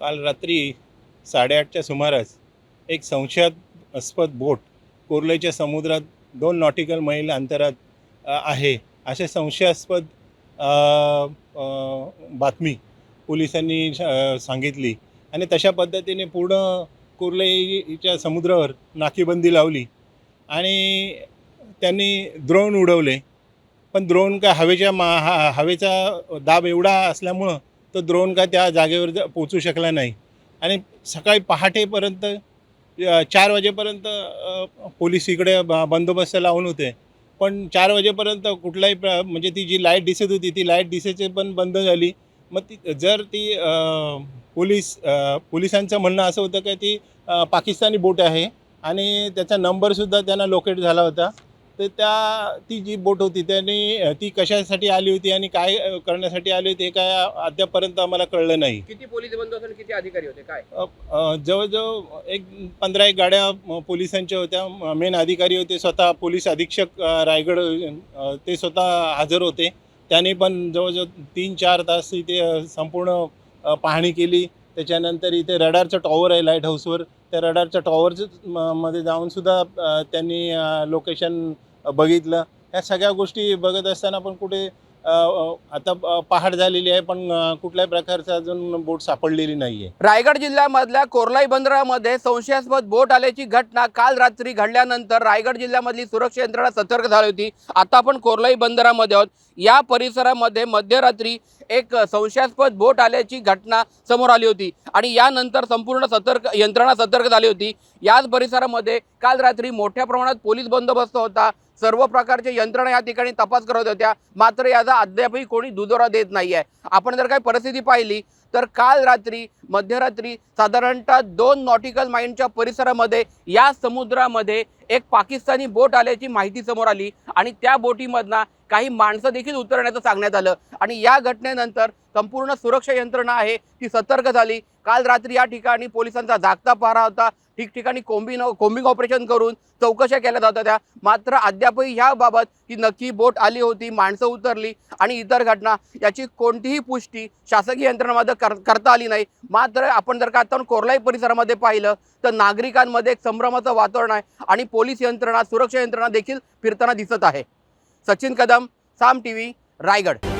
काल रात्री साडेआठच्या सुमारास एक संशयास्पद बोट कोर्लेच्या समुद्रात दोन नॉटिकल मैल अंतरात आहे. असे संशयास्पद बातमी पोलिसांनी सांगितली आणि तशा पद्धतीने पूर्ण कुर्लेच्या समुद्रावर नाकेबंदी लावली आणि त्यांनी द्रोण उडवले. पण द्रोण काय हवेच्या मा हा हवेचा दाब एवढा असल्यामुळं तर द्रोण का त्या जागेवर पोचू शकला नाही. आणि सकाळी पहाटेपर्यंत चार वाजेपर्यंत पोलीस इकडे ब- बंदोबस्त लावून होते. पण चार वाजेपर्यंत कुठलाही प्र म्हणजे ती जी लाइट दिसत होती ती लाइट दिसायची पण बंद झाली. मग ती जर ती पोलीस पोलिसांचं म्हणणं असं होतं की ती पाकिस्तानी बोट आहे आणि त्याचा नंबरसुद्धा त्यांना लोकेट झाला होता. तर त्या ती जी बोट होती त्याने ती कशासाठी आली होती आणि काय करण्यासाठी आली होती हे काय अद्यापपर्यंत आम्हाला कळलं नाही. किती पोलीस बंदोबस्त आणि किती अधिकारी होते? काय? अ, जवळजवळ एक पंधरा एक गाड्या अ, पोलिसांच्या होत्या. मेन अधिकारी होते स्वतः पोलीस अधीक्षक अ, रायगड अ, ते स्वतः हजर होते. त्यांनी पण जवळजवळ तीन चार तास इथे अ, संपूर्ण अ, पाहणी केली. त्याच्यानंतर इथे रडारचं टॉवर आहे लाइट हाऊसवर. त्या रडारच्या टॉवरचं मध्ये जाऊन सुद्धा अ, त्यांनी लोकेशन बघितलं. ह्या सगळ्या गोष्टी बघत असताना पण कुठे आता पहाड झालेली आहे पण कुठल्याही प्रकारचं अजून बोट सापडलेली नाही आहे रायगड जिल्ह्यामधल्या कोरलाई बंदरामध्ये संशयास्पद बोट आल्याची घटना काल रात्री घडल्यानंतर रायगड जिल्ह्यामधली सुरक्षा यंत्रणा सतर्क झाली होती. आता आपण कोरलाई बंदरामध्ये आहोत. या परिसरामध्ये मध्यरात्री एक संशयास्पद बोट आल्याची घटना समोर आली होती. आणि यानंतर संपूर्ण सतर्क यंत्रणा सतर्क झाली होती. याच परिसरामध्ये काल रात्री मोठ्या प्रमाणात पोलीस बंदोबस्त होता. सर्व प्रकारच्या यंत्रणा या ठिकाणी तपास करत होत्या. मात्र याचा अद्यापही कोणी दुजोरा देत नाही आहे आपण जर काही परिस्थिती पाहिली तर काल रात्री मध्यरात्री साधारणतः दोन नॉटिकल माइंडच्या परिसरामध्ये या समुद्रामध्ये एक पाकिस्तानी बोट आल्याची माहिती समोर आली आणि त्या बोटीमधनं काही माणसं देखील उतरण्याचं सांगण्यात आलं. आणि या घटनेनंतर संपूर्ण सुरक्षा यंत्रणा आहे ती सतर्क झाली. काल रात्री या ठिकाणी पोलिसांचा जागता पारा होता. ठिकठिकाणी कोम्बिंग कोंबिंग ऑपरेशन करून चौकशा केल्या जात होत्या. मात्र अद्यापही ह्याबाबत की नक्की बोट आली होती माणसं उतरली आणि इतर घटना याची कोणतीही पुष्टी शासकीय यंत्रणामध्ये कर करता आली नाही. मात्र आपण जर का आता कोरलाई परिसरामध्ये पाहिलं तर नागरिकांमध्ये एक संभ्रमाचं वातावरण आहे आणि पोलीस यंत्रणा सुरक्षा यंत्रणा देखील फिरताना दिसत आहे. Sachin Kadam Saam T V Raigad.